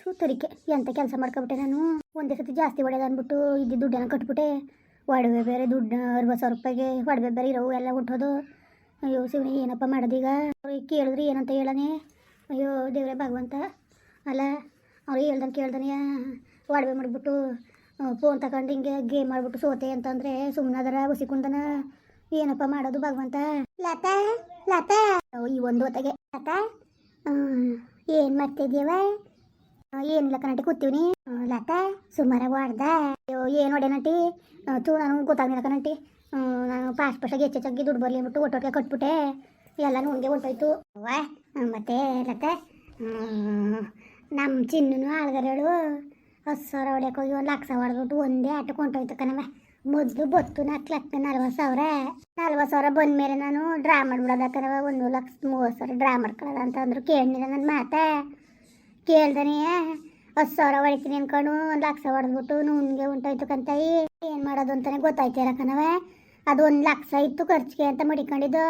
ತೂತರಿಕೆ. ಎಂತ ಕೆಲಸ ಮಾಡ್ಕೊಬಿಟ್ಟೆ ನಾನು. ಒಂದೇ ಸತಿ ಜಾಸ್ತಿ ಹೊಡೆದ ಅಂದ್ಬಿಟ್ಟು ಇದ್ದ ದುಡ್ಡನ್ನು ಕಟ್ಬಿಟ್ಟೆ. ಒಡವೆ ಬೇರೆ ದುಡ್ಡು ಅರವತ್ತು ಸಾವಿರ ರೂಪಾಯಿಗೆ ಒಡವೆ ಬೇರೆ ಇರೋವು ಎಲ್ಲ ಹೊಂಟೋದು ಅಯ್ಯೋ ಶಿವನಿ, ಏನಪ್ಪ ಮಾಡೋದೀಗ ಅವ್ರಿಗೆ ಕೇಳಿದ್ರಿ ಏನಂತ ಹೇಳನೆ? ಅಯ್ಯೋ ದೇವ್ರೆ ಭಗವಂತ. ಅಲ್ಲ, ಅವ್ರು ಹೇಳ್ದಂಗೆ ಕೇಳ್ದಾನೆ, ಒಡವೆ ಮಾಡಿಬಿಟ್ಟು ಫೋನ್ ತಗೊಂಡು ಹಿಂಗೆ ಗೇಮ್ ಮಾಡಿಬಿಟ್ಟು ಸೋತೆ ಅಂತಂದರೆ ಸುಮ್ಮನೆ ಅದರ ಹುಸಿಕುಂದನ ಏನಪ್ಪ ಮಾಡೋದು ಭಗವಂತ? ಲತಾ ಲತಾ. ಈ ಒಂದು ಹೊತ್ತಿಗೆ. ಲತಾ ಏನು ಮಾಡ್ತಿದ್ಯವ ಏನಿಲ್ಲ ಕಣಟಿ ಕೂತೀವಿ ಲತಾ, ಸುಮಾರಾಗಿ ಹೊಡ್ದ. ಅಯ್ಯೋ, ಏನು ಹೊಡೆ ನಟಿ ತೂ, ನಾನು ಗೊತ್ತಾಗಿಲ್ಲ ಕಣಟಿ ನಾನು ಪಾಸ್ ಪಾಸಾಗಿ ಹೆಚ್ಚೆಚ್ಚಾಗಿ ದುಡ್ಡು ಬರಲಿ ಅಂದ್ಬಿಟ್ಟು ಒಟ್ಟೊಟ್ಟಿಗೆ ಕಟ್ಬಿಟ್ಟೆ. ಎಲ್ಲ ಹಂಗೆ ಹೊಂಟೋಯ್ತು. ಅವ್ವ ಮತ್ತೆ ಲತಾ ನಮ್ಮ ಚಿನ್ನನು ಆಳ್ಗರೇಳು ಹತ್ತು ಸಾವಿರ ಹೊಡ್ಯಕ್ಕೆ ಹೋಗಿ ಒಂದು ಲಕ್ಷ ಹೊಡೆದ್ಬಿಟ್ಟು ಒಂದೇ ಆಟ ಹೊಂಟೋಯ್ತು ಕಣವ ಮೊದಲು ಬತ್ತು ನಾಲ್ಕು ಲಕ್ಷ ನಲ್ವತ್ತು ಸಾವಿರ. ನಲ್ವತ್ತು ಸಾವಿರ ಬಂದ ಮೇಲೆ ನಾನು ಡ್ರಾ ಮಾಡ್ಬಿಡೋದ ಕಣವ ಒಂದು ಲಕ್ಷ ಮೂವತ್ತು ಸಾವಿರ ಡ್ರಾ ಮಾಡ್ಕೊಳ್ಳೋದ ಅಂತ ಅಂದ್ರು ನನ್ನ ಮಾತಾ. ಕೇಳ್ದನೆ, ಹತ್ತು ಸಾವಿರ ಹೊಡಿತೀನಿ ಅನ್ಕೊಂಡು ಒಂದು ಲಕ್ಷ ಹೊಡೆದ್ಬಿಟ್ಟು ನೂನ್ಗೆ ಉಂಟಾಯ್ತು ಕಂತಾಯಿ ಏನು ಮಾಡೋದು ಅಂತಾನೆ ಗೊತ್ತಾಯ್ತಿಲ್ಲ ಕಣವ ಅದು ಒಂದು ಲಕ್ಷ ಇತ್ತು ಖರ್ಚಿಗೆ ಅಂತ ಮಡಿಕೊಂಡಿದ್ದು.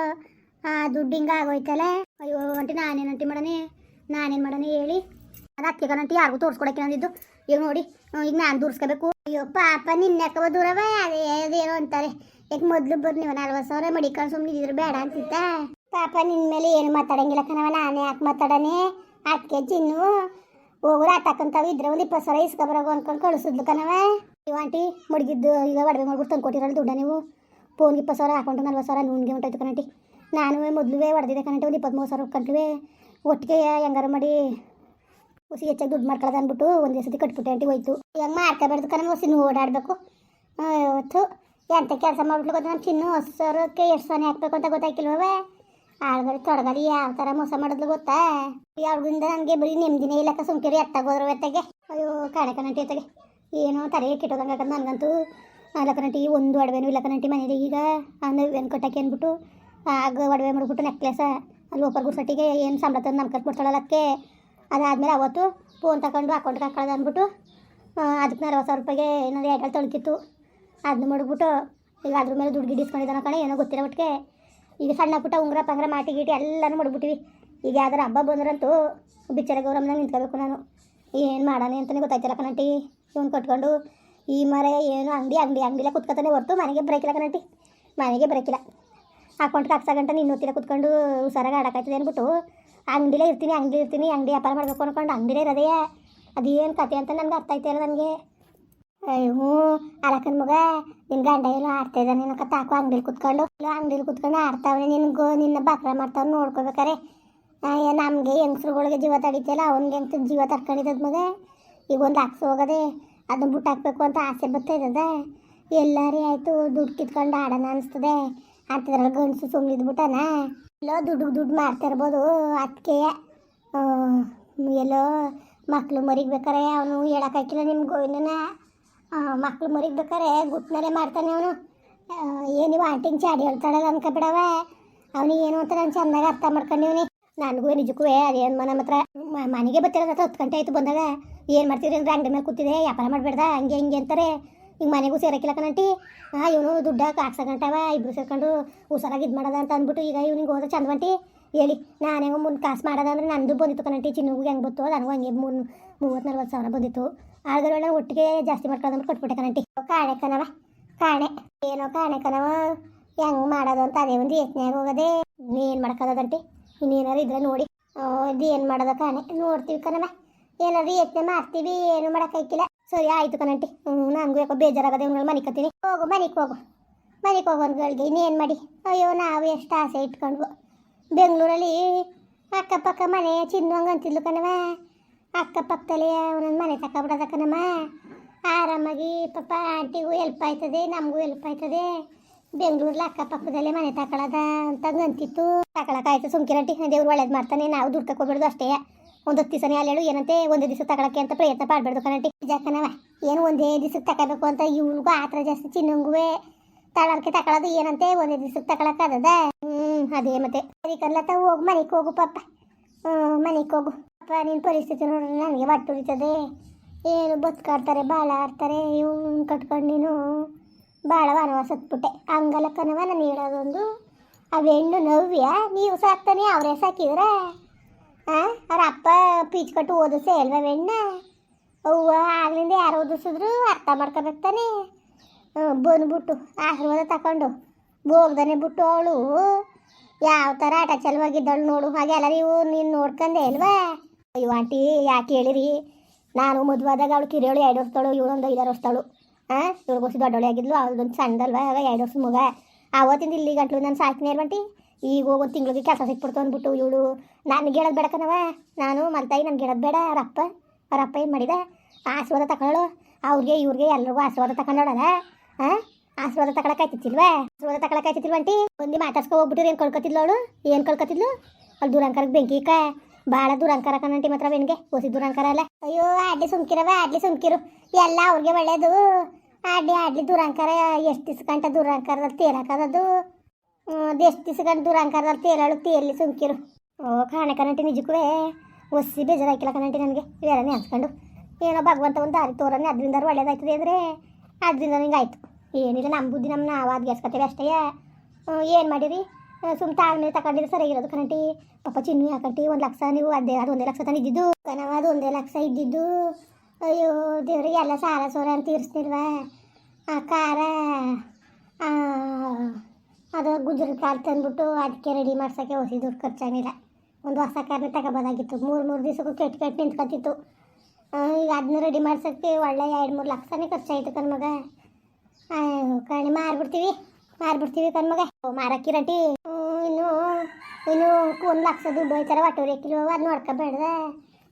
ಆ ದುಡ್ಡು ಹಿಂಗೆ ಆಗೋಯ್ತಲ್ಲ ಅಯ್ಯೋ ಅಂಟಿ ನಾನೇನಂತಿ ಮಾಡನೆ ನಾನೇನು ಮಾಡನೆ ಹೇಳಿ? ಅದು ಕಣಂಟಿ ಯಾರಿಗೂ ತೋರಿಸ್ಕೊಡಕ್ಕೆ ಅಂದಿದ್ದು ಈಗ ನೋಡಿ ಈಗ ನಾನು ದೂರಿಸ್ಕೋಬೇಕು ಅಯ್ಯೋ, ಪಾಪ, ನಿನ್ನ ಯಾಕವ ದೂರವ ಅದೇ, ಅದೇನೋ ಅಂತಾರೆ. ಯಾಕೆ ಮೊದಲು ಬರ್ರಿ ನೀವು ನಲ್ವತ್ತು ಸಾವಿರ ಮಡಿಕೊಂಡು ಸುಮ್ಮನೆ ಇದ್ರೆ ಬೇಡ ಅಂತಿತ್ತ ಪಾಪ ನಿನ್ನ ಮೇಲೆ ಏನು ಮಾತಾಡಂಗಿಲ್ಲ ಕಣವ ನಾನೇ ಯಾಕೆ ಮಾತಾಡನೆ ಅದಕ್ಕೆ ಚಿನ್ನು ಹೋಗ್ರು ಆತಕ್ಕಂತಾವ ಇದ್ರೆ ಒಂದು ಇಪ್ಪತ್ತು ಸಾವಿರ ಇಸ್ಕೊಬರೋಗು ಅನ್ಕೊಂಡು ಕಳಿಸಿದ್ಲು ಕಣವ ನೀವು ಆಂಟಿ ಮಡಗಿದ್ದು ಈಗ ಒಡವೆ ಮಾಡ್ಬಿಟ್ಟು ತಂದು ಕೊಟ್ಟಿರಲ್ಲ ದುಡ್ಡ ನೀವು. ಫೋನ್ಗೆ ಇಪ್ಪತ್ತು ಸಾವಿರ ಹಾಕೊಂಡು ನಲ್ವತ್ತು ಸಾವಿರ ನೂನ್ಗೆ ಉಂಟಾಯ್ತು ಕಣಟಿ ನಾನು ಮೊದಲುವೆ ಹೊಡೆದಿದ್ದೆ ಕಣಟಿ ಒಂದು ಇಪ್ಪತ್ತ್ಮೂರು ಸಾವಿರ ಕಂಟ್ವಿ ಒಟ್ಟಿಗೆ ಹೆಂಗಾರು ಮಾಡಿ ಹುಸಿ ಹೆಚ್ಚಾಗಿ ದುಡ್ಡು ಮಾಡ್ಕೊಳ್ಳೋದು ಅಂದ್ಬಿಟ್ಟು ಒಂದೇ ಸತಿ ಕಟ್ಬಿಟ್ಟೆ ಆಂಟಿ, ಹೋಯ್ತು. ಹೆಂಗೆ ಮಾಡ್ಕೋಬಾರ್ದು ಕಣ ಹೊಸಿ ಓಡಾಡಬೇಕು. ಇವತ್ತು ಎಂತ ಕೆಲಸ ಮಾಡ್ಬಿಟ್ಟು ಗೊತ್ತಾ ನಮ್ಮ ಚಿನ್ನು ಹೊಸ ಸಾವಿರಕ್ಕೆ ಎಷ್ಟು ಸೊನ್ನೆ ಹಾಕ್ಬೇಕು ಅಂತ ಗೊತ್ತಾಯ್ಕಿಲ್ವೇ ಆಳ್ಗರಿ ತೊಡಗಲಿ, ಯಾವ ಥರ ಮೋಸ ಮಾಡಿದ್ಲು ಗೊತ್ತಾ? ಯಾವ್ದಿಂದ ನನಗೆ ಬರೀ ನೆಮ್ಮದಿನೇ ಇಲ್ಲಕ್ಕ ಸುಮ್ಕಿರಿ ಎತ್ತಾಗೋದ್ರು ಎತ್ತಗೆ. ಅಯ್ಯೋ ಕಾಣೆ ಕನಂಟಿ ಎತ್ತಗೆ. ಏನೋ ತಲೆ ಕೆಟ್ಟೋದಂಗೆ ಹಾಕದ್ ನನಗಂತೂ. ಅಲ್ಲ ಕನಂಟಿ ಒಂದು ಒಡವೆನು ಇಲ್ಲ ಕನಂಟಿ ಮನೇಲಿ. ಈಗ ಏನು ಕಟ್ಟಕ್ಕೆ ಅಂದ್ಬಿಟ್ಟು, ಆಗ ಒಡವೆ ಮಾಡಿಬಿಟ್ಟು ನೆಕ್ಲೆಸ ಅಲ್ಲಿ ಒಬ್ಬರು ಗುಡ್ಸಟ್ಟಿಗೆ ಏನು ಸಂಬಳ ತಂದು ನಮ್ಮ ಕಟ್ಬಿಡ್ತಾಳಲ್ಲಕ್ಕೆ ಅದಾದಮೇಲೆ ಅವತ್ತು ಫೋನ್ ತಗೊಂಡು ಅಕೌಂಟ್ಗೆ ಹಾಕೊಳ್ಳೋದು ಅಂದ್ಬಿಟ್ಟು ಅದಕ್ಕೆ ಅರವತ್ತು ಸಾವಿರ ರೂಪಾಯಿಗೆ ಏನಾದ್ರು ಏಟಲ್ಲಿ ತೊಳಕಿತ್ತು ಅದನ್ನ ಮಾಡಿಬಿಟ್ಟು, ಈಗ ಅದ್ರ ಮೇಲೆ ದುಡ್ಡು ಗಿಡಿಸ್ಕೊಂಡಿದ್ದಾನೆ ಕಣೆ, ಏನೋ ಗೊತ್ತಿರೋ ಒಟ್ಟಿಗೆ ಈಗ ಸಣ್ಣ ಪುಟ್ಟ ಉಂಗ್ರ ಪಂಗ್ರ ಮಾಟಿ ಗೀಟಿ ಎಲ್ಲನೂ ಮಾಡ್ಬಿಟ್ಟಿವಿ. ಈಗ ಯಾವ್ದಾರ ಹಬ್ಬ ಬಂದ್ರಂತೂ ಬಿಚ್ಚರ ಗೌರಮ್ಮನ ನಿಂತ್ಕೋಬೇಕು ನಾನು. ಏನು ಮಾಡೋಣ ಅಂತಲೇ ಗೊತ್ತಾಯ್ತಿಲ್ಲ ಕಣಟಿ. ಇವ್ನು ಕಟ್ಕೊಂಡು ಈ ಮರ ಏನು ಅಂಗಡಿ ಅಂಗಡಿ ಅಂಗಡಿಲ್ಲ ಕುತ್ಕೊತಾನೆ ಹೊರ್ತು ಮನೆಗೆ ಬರೋಕಿಲ್ಲ ಕಣಟಿ. ಮನೆಗೆ ಬರೋಕಿಲ್ಲ ಅಕೌಂಟ್ಗೆ ಹಾಕ್ಸ ಗಂಟೆ ನೀನು ಕುತ್ಕೊಂಡು ಹುಷಾರಾಗಿ ಆಡೋಕಾಯ್ತದೆ ಅಂದ್ಬಿಟ್ಟು ಅಂಗಡಿಲೇ ಇರ್ತೀನಿ ಅಂಗಡಿ ಇರ್ತೀನಿ, ಅಂಗಡಿ ವ್ಯಾಪಾರ ಮಾಡಬೇಕು ಅನ್ಕೊಂಡು ಅಂಗಡಿಲೇ ಇರೋದೇ. ಅದೇನು ಕತೆ ಅಂತ ನನಗೆ ಅರ್ಥ ಆಯ್ತಿಲ್ಲ ನನಗೆ. ಅಯ್ಯೋ ಅಲಕನ್ ಮಗ, ನಿನ್ ಗಂಡ ಎಲ್ಲೋ ಆಡ್ತಾ ಇದ್ದಾನೆ ನಿನ್ನ ತಾಕು ಅಂಗಡಿಲಿ ಕುತ್ಕೊಂಡು ಅಂಗಡಿಲಿ ಕುತ್ಕೊಂಡು ಆಡ್ತಾವನೆ. ನಿನ್ಗೋ, ನಿನ್ನ ಬಾಕ್ರ ಮಾಡ್ತಾವ್ ನೋಡ್ಕೋಬೇಕಾರೆ. ನಮಗೆ ಹೆಂಗಸ್ರುಗಳಿಗೆ ಜೀವ ತಡಿತಿಲ್ಲ, ಅವ್ನಿಗೆ ಹೆಂಗ್ ಜೀವ ತರ್ಕೊಂಡಿದ್ದದ ಮಗ? ಈಗ ಒಂದು ಹಾಕ್ಸಿ ಹೋಗದೆ ಅದನ್ನ ಬಿಟ್ಟು ಹಾಕ್ಬೇಕು ಅಂತ ಆಸೆ ಬರ್ತಾ ಇದ್ದದ? ಎಲ್ಲಾರಿ ಆಯಿತು, ದುಡ್ಡು ಕಿತ್ಕೊಂಡು ಆಡೋಣ ಅನಿಸ್ತದೆ. ಅಂತದ್ರಲ್ಲಿ ಗಂಡಸು ಸುಮ್ಮನೆ ಇದ್ಬಿಟ್ಟನ? ಎಲ್ಲೋ ದುಡ್ಡು ದುಡ್ಡು ಮಾಡ್ತಾ ಇರ್ಬೋದು ಅದಕ್ಕೆ ಎಲ್ಲೋ ಮಕ್ಳು ಮರಿಗ್ ಬೇಕಾರೆ ಅವನು ಹೇಳಕ್ಕಾಗಿಲ್ಲ ನಿಮ್ಮ ಗೋವಿಂದನ ಮಕ್ಳು ಮರಿಗ್ ಬೇಕಾರೆ ಗುಟ್ನಲ್ಲೇ ಮಾಡ್ತಾನೆ ಅವನು. ಏನಿವ ಆಂಟಿಂಗ್ ಚಾಡಿ ಹೇಳ್ತಾಳಲ್ಲ ಅನ್ಕೊಬಿಡವ. ಅವನಿಗೆ ಏನು ಅಂತ ನಾನು ಚೆಂದಾಗ ಅರ್ಥ ಮಾಡ್ಕೊಂಡಿವ್ನಿ. ನನಗೂ ನಿಜಕ್ಕೂ ಅದೇನು ಮನ ಮಾತ್ರ ಮ- ಮನೆಗೆ ಬತ್ತಿರೋದ ಹತ್ತು ಗಂಟೆ ಆಯ್ತು ಬಂದಾಗ. ಏನು ಮಾಡ್ತೀರಿ ಅಂದ್ರೆ ಅಂಗಡಿ ಮೇಲೆ ಕೂತಿದೆ, ವ್ಯಾಪಾರ ಮಾಡಬೇಡ್ದ, ಹಂಗೆ ಹಿಂಗೆ ಅಂತಾರೆ. ಹಿಂಗೆ ಮನೆಗೂ ಸೇರಕ್ಕಿಲ್ಲ ಕಣಂಟಿ ಹಾಂ ಇವನು ದುಡ್ಡ ಹಾಕ್ಸ ಗಂಟವ ಇಬ್ರು ಸೇರ್ಕೊಂಡು ಹುಷಾರಾಗಿ ಇದು ಮಾಡೋದ ಅಂತ ಅಂದ್ಬಿಟ್ಟು ಈಗ ಇವ್ನಿಗೆ ಹೋದ್ರೆ ಚಂದವಂಟಿ ಹೇಳಿ, ನಾನು ಹೆಂಗೋ ಮುಂದೆ ಕಾಸು ಮಾಡೋದಂದ್ರೆ ನಂದು ಬಂದಿತ್ತು ಕಣಂಟಿ ಚಿನ್ನಗೂ ಹೆಂಗೆ ಬಂತು? ನನಗೂ ಹಂಗೆ ಮೂರು ಮೂವತ್ತು ನಲ್ವತ್ತು ಸಾವಿರ ಬಂದಿತ್ತು. ಆಳ್ಗರೊಳ ಒಟ್ಟಿಗೆ ಜಾಸ್ತಿ ಮಾಡ್ಕೊಳ್ಳೋದಂದ್ರೆ ಕೊಟ್ಬಿಟ್ಟೆ ಕಣಂಟಿ ಕಾಣೆ ಕಣವ ಕಾಣೆ. ಏನೋ ಕಾಣೆ ಕಣವ ಹೆಂಗೆ ಮಾಡೋದು ಅಂತ ಅದೇ ಒಂದು ಯೋಚನೆಯಾಗಿ ಹೋಗೋದೆ. ಏನು ಮಾಡ್ಕೊಳ್ಳೋದಂಟಿ ಇನ್ನೇನಾರು ಇದ್ರೆ ನೋಡಿ. ಇದು ಏನು ಮಾಡೋದ ಕಾಣೆ? ನೋಡ್ತೀವಿ ಕಣವ ಏನಾದ್ರು ಯತ್ನೆ ಮಾಡ್ತೀವಿ, ಏನು ಮಾಡೋಕ್ಕಾಯ್ಕಿಲ್ಲ ಸರಿ, ಆಯ್ತು ಕಣಂಟಿ ಹ್ಞೂ ನನಗೂ ಯಾಕೋ ಬೇಜಾರಾಗದೆ ಮನಿಕೋತೀನಿ ಹೋಗು ಕತ್ತೀನಿ ಹೋಗು, ಮನೆಗೆ ಹೋಗು. ಮನೆಗೆ ಹೋಗೋನ್ಗಳಿಗೆ ಇನ್ನೇನು ಮಾಡಿ? ಅಯ್ಯೋ, ನಾವು ಎಷ್ಟು ಆಸೆ ಇಟ್ಕೊಂಡ್ವು. ಬೆಂಗಳೂರಲ್ಲಿ ಅಕ್ಕಪಕ್ಕ ಮನೆ ಚಿನ್ನಂಗೆ ಅಂತಿದ್ಲು ಕಣವ ಅಕ್ಕಪಕ್ಕದಲ್ಲಿ ಒಂದೊಂದು ಮನೆ ತಗೊಬಿಡೋದ ಕಣಮ್ಮ. ಆರಾಮಾಗಿ ಪಾಪ ಆಂಟಿಗೂ ಹೆಲ್ಪ್ ಆಯ್ತದೆ, ನಮಗೂ ಹೆಲ್ಪ್ ಆಯ್ತದೆ. ಬೆಂಗಳೂರಲ್ಲಿ ಅಕ್ಕಪಕ್ಕದಲ್ಲೇ ಮನೆ ತಗೊಳದ ಅಂತ ಅಂತಿತ್ತು. ತಗೊಳಕಾಯ್ತು ಸುಮ್ಕಿರಂಟಿ ದೇವ್ರು ಒಳ್ಳೇದು ಮಾಡ್ತಾನೆ, ನಾವು ದುಡ್ಡು ತಗೊಬಿಡೋದು ಅಷ್ಟೇ. ಒಂದು ಹತ್ತು ದಿವಸನೇ ಅಲ್ಲೇಳು, ಏನಂತೆ ಒಂದೇ ದಿವಸ ತಗೊಳಕ್ಕೆ ಅಂತ ಪ್ರಯತ್ನ ಮಾಡಬಾರ್ದು ಕಣಂಟಿ ಜಾಕನವ ಏನು ಒಂದೇ ದಿವಸ ತಗೋಬೇಕು ಅಂತ ಇವನಿಗೂ ಆ ಥರ ಜಾಸ್ತಿ ಚಿನ್ನಂಗುವೆ ತಗೊಳಕ್ಕೆ ತಕೊಳ್ಳೋದು ಏನಂತೆ ಒಂದೇ ದಿವಸಕ್ಕೆ ತಗೊಳಕ್ಕಾಗದ ಹ್ಞೂ ಅದೇ ಮತ್ತೆ. ಸರಿ ಕರ್ಲತ್ತ, ಹೋಗು, ಮನೆಗೆ ಹೋಗು ಪಾಪ. ಹ್ಞೂ ಮನೆಗೆ ಹೋಗು. ಪಾಪ ನಿನ್ನ ಪರಿಸ್ಥಿತಿ ನೋಡ್ರಿ, ನನಗೆ ಬಟ್ಟು ಉರಿತದೆ ಏನು ಬದುಕಾಡ್ತಾರೆ ಬಾಳ ಆಡ್ತಾರೆ ಇವ್ನು ಕಟ್ಕೊಂಡು ನೀನು ಭಾಳ ವನವ ಸತ್ಬಿಟ್ಟೆ. ಹಂಗಲ್ಲ ಕನವ ನಾನು ಹೇಳೋದೊಂದು. ಆ ಹೆಣ್ಣು ನವ್ಯ, ನೀವು ಸಾಕ್ತಾನೆ, ಅವರೇ ಸಾಕಿದ್ರೆ? ಅವ್ರ ಅಪ್ಪ ಪೀಚ್ ಕಟ್ಟು ಓದಿಸೇ ಅಲ್ವಾ, ಬೆಣ್ಣ? ಅವ್ವ ಆಗ್ಲಿಂದ ಯಾರು ಓದಿಸಿದ್ರು ಅರ್ಥ ಮಾಡ್ಕೋಬೇಕು ಬಂದ್ಬಿಟ್ಟು ಆಶೀರ್ವಾದ ತಗೊಂಡು ಹೋಗ್ದಾನೆ ಬಿಟ್ಟು ಅವಳು. ಯಾವ ಥರ ಆಟ ಚಲವಾಗಿದ್ದಳು ನೋಡು. ಹಾಗೆ ಅಲ್ಲ, ನೀವು ನೀನು ನೋಡ್ಕೊಂಡೆ ಅಲ್ವಾ? ಅಯ್ಯೋ, ಆಂಟಿ, ಯಾಕೆ ಹೇಳಿರಿ? ನಾನು ಮದುವಾದಾಗ ಅವಳು ಕಿರಿಯೋಳು ಎರಡು ವರ್ಷದಳು ಇವಳೊಂದು ಐದಾರು ವರ್ಷದಳು ಹಾಂ ಇವಳು ವರ್ಷ ದೊಡ್ಡವಳೆ ಆಗಿದ್ಲು ಅವಳದೊಂದು ಸಣ್ಣದಲ್ವ? ಆಗ ಎರಡು ವರ್ಷ ಮಗ. ಆವತ್ತಿಂದ ಇಲ್ಲಿ ಗಂಟಲು ನಾನು ಸಾಕಿನೇ ಇಲ್ವಂಟಿ ಈಗ ಹೋಗೋ ತಿಂಗಳಿಗೆ ಕೆಲಸ ಸಿಕ್ಬಿಡ್ತು ಅಂದ್ಬಿಟ್ಟು ಇವಳು. ನನಗೆ ಹೇಳೋದು ಬೇಡಕನವ ನಾನು ಮಲ್ತಾಯಿ, ನನಗೆ ಹೇಳೋದು ಬೇಡ. ಅವ್ರ ಅಪ್ಪ ಅವ್ರ ಅಪ್ಪ ಏನು ಮಾಡಿದ? ಆಶೀರ್ವಾದ ತಗೊಳ್ಳೋಳು ಅವ್ರಿಗೆ, ಇವ್ರಿಗೆ ಎಲ್ರಿಗೂ ಆಶೀರ್ವಾದ ತಗೊಂಡೋಳಲ್ಲ ಹಾಂ? ಆಶೀರ್ವಾದ ತಗೊಳಕಾಯ್ತಿಲ್ವಾ ಆಶೀರ್ವಾದ ತಗೊಳಕಾಯ್ತಿಲ್ವಂಟಿ ಒಂದಿ ಮಾತಾಡ್ಸ್ಕೊ ಹೋಗ್ಬಿಟ್ಟಿರು ಏನು ಕಳ್ಕೊತಿದ್ಲು ಅವಳು? ಏನು ಕಳ್ಕೊತಿದ್ಲು? ಅಲ್ಲಿ ದುರಂಕಾರಕ್ಕೆ ಬೆಂಕಿ ಕಾ ಭಾಳ ದೂರಂಕರ ಕಣಂಟಿ ಮಾತ್ರ ಬೆನ್ಗೆ ಓಸಿ ದೂರಂಕರ ಅಲ್ಲ. ಅಯ್ಯೋ, ಆಡ್ಲಿ ಸುಮ್ಕಿರವ ಆಡ್ಲಿ ಸುಮ್ಕಿರು. ಎಲ್ಲ ಅವ್ರಿಗೆ ಒಳ್ಳೇದು. ಆಡ್ಲಿ ಆಡ್ಲಿ ದೂರಂಕರ. ಎಷ್ಟು ದಿವ್ಸ ಗಂಟ ದುರಂಕಾರದಲ್ಲಿ ತೇರಕ್ಕದದು ಎಷ್ಟು ದಿವ್ಸ ಗಂಟ ದುರಂಕಾರದಲ್ಲಿ ತೇರಾಳು, ತೇರ್ಲಿ ಸುಮ್ಕಿರು. ಓ, ಕಾಣೆ ಕಣಂಟಿ ನಿಜಕ್ಕೂ ಒಸಿ ಬೇಜಾರಾಕಿಲ್ಲ ಕಣಂಟಿ ನನಗೆ. ಬೇರೆನೇ ಅನ್ಸ್ಕೊಂಡು. ಏನೋ ಭಗವಂತ ಒಂದು ದಾರಿ ತೋರನೆ ಅದರಿಂದ ಒಳ್ಳೇದಾಯ್ತದೆ ಅಂದರೆ ಅದರಿಂದ ನಿಂಗೆ ಆಯ್ತು ಏನಿಲ್ಲ ನಮ್ಮ ಬುದ್ಧಿ ನಮ್ಮ ನಾವು ಗೆಸ್ಕೊತೇವೆ ಅಷ್ಟೇ. ಏನು ಮಾಡಿರಿ? ಸುಮ್ ತಾಳ್ಮೆ ತಗೊಂಡಿದ್ರೆ ಸರಿಯಾಗಿರೋದು ಕಣಟಿ. ಪಾಪ ಚಿನ್ನು ಯಾಕಂಟಿ ಒಂದು ಲಕ್ಷ ನೀವು ಅದೇ ಅದು ಒಂದೇ ಲಕ್ಷ ತಾನು ಇದ್ದಿದ್ದು ನಾವು ಅದು ಒಂದೇ ಲಕ್ಷ ಇದ್ದಿದ್ದು. ಅಯ್ಯೋ ದೇವ್ರಿಗೆ ಎಲ್ಲ ಸಾಲ ಸೋರ ಅಂತ ತೀರಿಸ್ತಿಲ್ವ ಆ ಖಾರ ಅದು ಗುಜರ್ ಕಾರ್ ತಂದ್ಬಿಟ್ಟು ಅದಕ್ಕೆ ರೆಡಿ ಮಾಡ್ಸೋಕ್ಕೆ ಹೊಸಿ ದುಡ್ಡು ಖರ್ಚಾಗಿಲ್ಲ ಒಂದು ಹೊಸ ಕಾರ್ನೇ ತಗೋಬೋದಾಗಿತ್ತು. ಮೂರು ಮೂರು ದಿವಸಕ್ಕೂ ಕೆಟ್ಟ ಕೆಟ್ಟು ನಿಂತ್ಕೊತಿತ್ತು. ಈಗ ಅದನ್ನ ರೆಡಿ ಮಾಡ್ಸೋಕ್ಕೆ ಒಳ್ಳೆ ಎರಡು ಮೂರು ಲಕ್ಷನೇ ಖರ್ಚಾಯ್ತು ಕಣ್ಮಗ ಕಣಿ ಮಾರ್ಬಿಡ್ತೀವಿ ಮಾರ್ಬಿಡ್ತೀವಿ ಕಣ್ಮಗ ಮಾರಕ್ಕಿರಟಿ ಇನ್ನು ಇನ್ನು ಒಂದು ಲಕ್ಷ ದುಡ್ಡು ಹೋಯ್ತಾರೆ ಒಟ್ಟೂರಿ ಎಕ್ಕಿರೋ ಅದು ನೋಡ್ಕೊಬೇಡ್ದ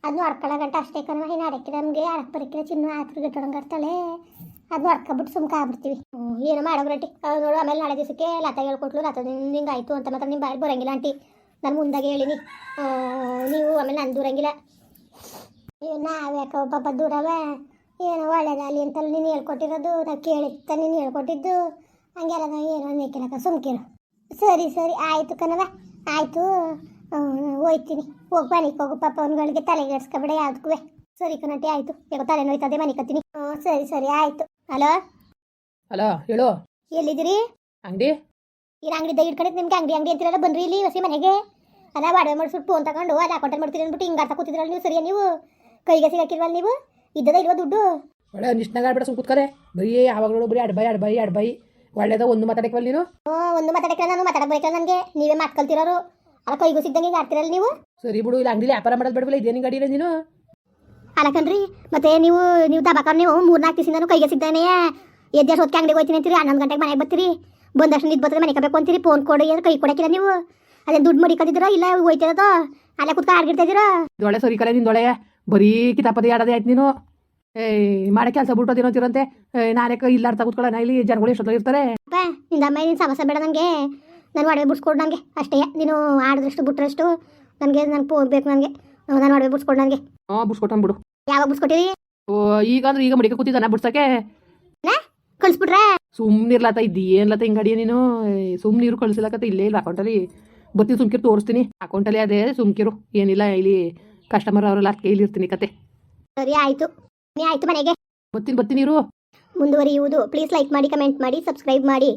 ಅದು ನೋಡ್ಕೊಳ್ಳೋ ಗಂಟ ಅಷ್ಟೇ ಕಣ್ಮ ಇನ್ನು ಅಡಕ್ಕೆ ನಮಗೆ ಅಡಕ್ಕೆ ಬರಕ್ಕಿಲ್ಲ ಚಿನ್ನ ಆತ್ರ ಗಿಟ್ಟೊಳಂಗರ್ತಾಳೆ ಅದು ನೋಡ್ಕೊಬಿಟ್ಟು ಸುಮ್ಕ ಆಗ್ಬಿಡ್ತೀವಿ. ಏನು ಅವ್ರು ನೋಡು, ಆಮೇಲೆ ನಾಳೆ ದಿವಸಕ್ಕೆ ಲತ ಹೇಳ್ಕೊಟ್ಲು, ಲತಾ ಹಿಂಗೆ ಆಯಿತು ಅಂತ ಮಾತ್ರ ನಿಮ್ಮ ಬಾಯಿ ಬರಂಗಿಲ್ಲ, ಆಂಟಿ. ನಾನು ಮುಂದಾಗೆ ಹೇಳಿನಿ. ನೀವು ಆಮೇಲೆ ನಾನು ದೂರಂಗಿಲ್ಲ ನಾವ್ಯಾಕ ಪಾಪ ದೂರವ ಏನೋ ಒಳ್ಳೇದಾಗಲಿ ಅಂತಲ್ಲ ನೀನು ಹೇಳ್ಕೊಟ್ಟಿರೋದು ನಾವು ಕೇಳಿತ್ತ ನೀನು ಹೇಳ್ಕೊಟ್ಟಿದ್ದು. ಹಂಗೆಲ್ಲ ನಾವು ಏನೋ ಅನ್ನಕ್ಕಿಲ್ಲಕ ಸುಮ್ಕಿರು ಸರಿ ಸರಿ ಆಯಿತು ಕಣವ ಆಯಿತು. ಹೋಯ್ತೀನಿ. ಹೋಗಿ ಮನೆಗೆ ಹೋಗು ಪಾಪ ಅವನುಗಳಿಗೆ ತಲೆಗೆ ಎಡ್ಸ್ಕೊಬೇಡ ಯಾವ್ದಕ್ಕೂ. ಸರಿ ಕಣಟಿ ಆಯಿತು. ಈಗ ತಲೆ ನೋಯ್ತದೆ ಮನೆ ಕತ್ತೀನಿ. ಹ್ಞೂ ಸರಿ ಸರಿ ಆಯಿತು. ಹಲೋ? ಹಲೋ ಹೇಳು. ಎಲ್ಲಿದ್ದೀರಿ? ಅಂಗಡಿ? ಈ ಅಂಗಡಿ ಇಟ್ಕೊಂಡಿದ್ದು ನಿಮ್ಗೆ ಅಂಗಡಿ ಅಂಗಡಿ ಅಂತಿರಲ್ಲ ಬಂದ್ರಿ ಇಲ್ಲಿ ಹೊಸಿ ಮನೆಗೆ? ಅಲ್ಲ ಬಾಡಿಗೆ ಮಾಡಿಸ್ಬಿಟ್ಟು ಫೋನ್ ತಗೊಂಡು ಅಲ್ಲಿ ಅಕೌಂಟಲ್ಲಿ ಮಾಡ್ತೀರಿ ಅಂದ್ಬಿಟ್ಟು ಹಿಂಗೆ ಅರ್ಥ ಕೂತಿದ್ರಲ್ಲ ನೀವು ಸರಿಯಾ ನೀವು? ಕೈಗೆ ಸಿಗಾಕಿಲ್ವಲ್ಲ ನೀವು? ಇದ್ದದ ಇಲ್ವ ದುಡ್ಡು? ಒಳ್ಳೆ ನಿಷ್ಣಾಗ ಆಡ್ಬೇಡ ಸುಮ್ ಕೂತ್ಕರೆ. ಬರೀ ಯಾವಾಗಲೂ ಬರೀ ಅಡ್ಬೈ ಅಡ್ಬೈ ಅಡ್ಬೈ. ಒಳ್ಳೇದ ಒಂದು ಮಾತಾಡಕ್ಕೆ ನೀನು? ಹ್ಞೂ ಒಂದು ಮಾತಾಡಕ್ಕೆ ನಾನು ಮಾತಾಡಬೇಕು ನನಗೆ. ನೀವೇ ಮಾತ್ಕೊಳ್ತಿರೋರು. ಅಲ್ಲ ಕೈಗೂ ಸಿಗ್ದಂಗೆ ಈಗ ಆಡ್ತಿರಲ್ಲ ನೀವು? ಸರಿ ಬಿಡು ಇಲ್ಲ ಅಂಗಡಿಲಿ ವ್ಯಾಪಾರ ಮಾಡೋದು ಬೇಡವಲ್ಲ ಇದೇನು ಗಾಡಿ ನೀನು? ಅಲ್ಲ ಕಣ್ರಿ ಮತ್ತೆ ನೀವು ನೀವು ದಬಾಕ ನೀವು ಮೂರ್ನಾಲ್ಕು ದಿವಸದಿಂದ ಕೈಗೆ ಸಿಗ್ತಾನೆ. ಎದ್ದೆ ಹೊತ್ತಿಗೆ ಅಂಗಡಿಗೆ ಹೋಗ್ತೀನಿ ಅಂತೀರಿ ಹನ್ನೊಂದು ಗಂಟೆಗೆ ಮನೆಗೆ ಬರ್ತೀರಿ. ಬಂದಷ್ಟು ನಿದ್ದು ಬರ್ತದೆ ಮನೆಗೆ ಬೇಕು ಅಂತೀರಿ ಫೋನ್ ಕೊಡಿ ಏನು ಕೈ ಕೊಡಕ್ಕಿಲ್ಲ ನೀವು. ಅದೇ ದುಡ್ಡು ಮಡಿಕೊಂಡಿದ್ದೀರಾ ಇಲ್ಲ ಹೋಯ್ತಿರೋದು? ಅಲ್ಲೇ ಕುತ್ಕ ಆಡ್ಗಿಡ್ತಾ ಇದ್ದೀರಾ? ಇದೊಳೆ ಸರಿ ಕಲೆ ನಿಂದೊಳೆ ಬರೀ ಕಿತಾಪತಿ ಆಡೋದೇ ಆಯ್ತು ನೀನು. ಏಯ್ ಮಾಡೋ ಕೆಲಸ ಬಿಟ್ಟೋದೇನೋ ತಿರಂತೆ ನಾನೇ ಇಲ್ಲ ಅರ್ಥ ಕೂತ್ಕೊಳ್ಳೋಣ ಇಲ್ಲಿ ಜನಗಳು ಎಷ್ಟೊತ್ತಾಗ ಇರ್ತಾರೆ. ಅಪ್ಪ ನಿಂದ ಅಮ್ಮ ನೀನು ಸಮಸ್ಯೆ ಬೇಡ ನನಗೆ ನಾನು ಒಡವೆ ಬಿಡ್ಸ್ಕೊಡು ನನಗೆ ಅಷ್ಟೇ. ನೀನು ಆಡಿದ್ರಷ್ಟು ಬಿಟ್ರಷ್ಟು ನನಗೆ ನನ್ನ ಫೋನ್ ಬೇಕು ನನಗೆ ನಾನು ಒಡವೆ ಬಿಡ್ಸ್ಕೊಡು ನನಗೆ ಹಾಂ ಬಿಡ್ಸ್ಕೊಟ್ಟು ಬಿಡು ಯಾವಾಗ ಬಿಡ್ಸ್ಕೊಟ್ಟಿರಿ ಓ ಈಗ ಅಂದ್ರೆ ಈಗ ಮಡಿಕೆ ಕೂತಿದ್ದಾನ ಬಿಡ್ಸಕ್ಕೆ. ಕಳಿಸ್ಬಿಟ್ರೆ? ಸುಮ್ಮನಿರ್ಲತ್ತ ಇದ್ದಿ ಏನ್ಲತ್ತ ಹಿಂಗಡಿಯ ನೀನು? ಸುಮ್ಮನೆ ನೀರು ಕಳ್ಸಿಲ್ಲಕತ್ತ ಇಲ್ಲೇ ಇಲ್ಲ ಅಕೌಂಟಲ್ಲಿ. ಬರ್ತೀನಿ ಸುಮ್ಕಿರು ತೋರಿಸ್ತೀನಿ. ಅಕೌಂಟಲ್ಲಿ ಅದೇ ಸುಮ್ಕಿರು. ಏನಿಲ್ಲ ಇಲ್ಲಿ ಕಸ್ಟಮರ್ ಅವರೆಲ್ಲ ಅದಕ್ಕೆ ಇರ್ತೀನಿ ಕತೆ. ಸರಿ ಆಯ್ತು. ನೀ ಆಯಿತು ಮನೆಗೆ. ಬರ್ತೀನಿ ಬರ್ತೀನಿ ಇರು. ಮುಂದುವರಿಯುವುದು. ಪ್ಲೀಸ್ ಲೈಕ್ ಮಾಡಿ ಕಮೆಂಟ್ ಮಾಡಿ ಸಬ್ಸ್ಕ್ರೈಬ್ ಮಾಡಿ.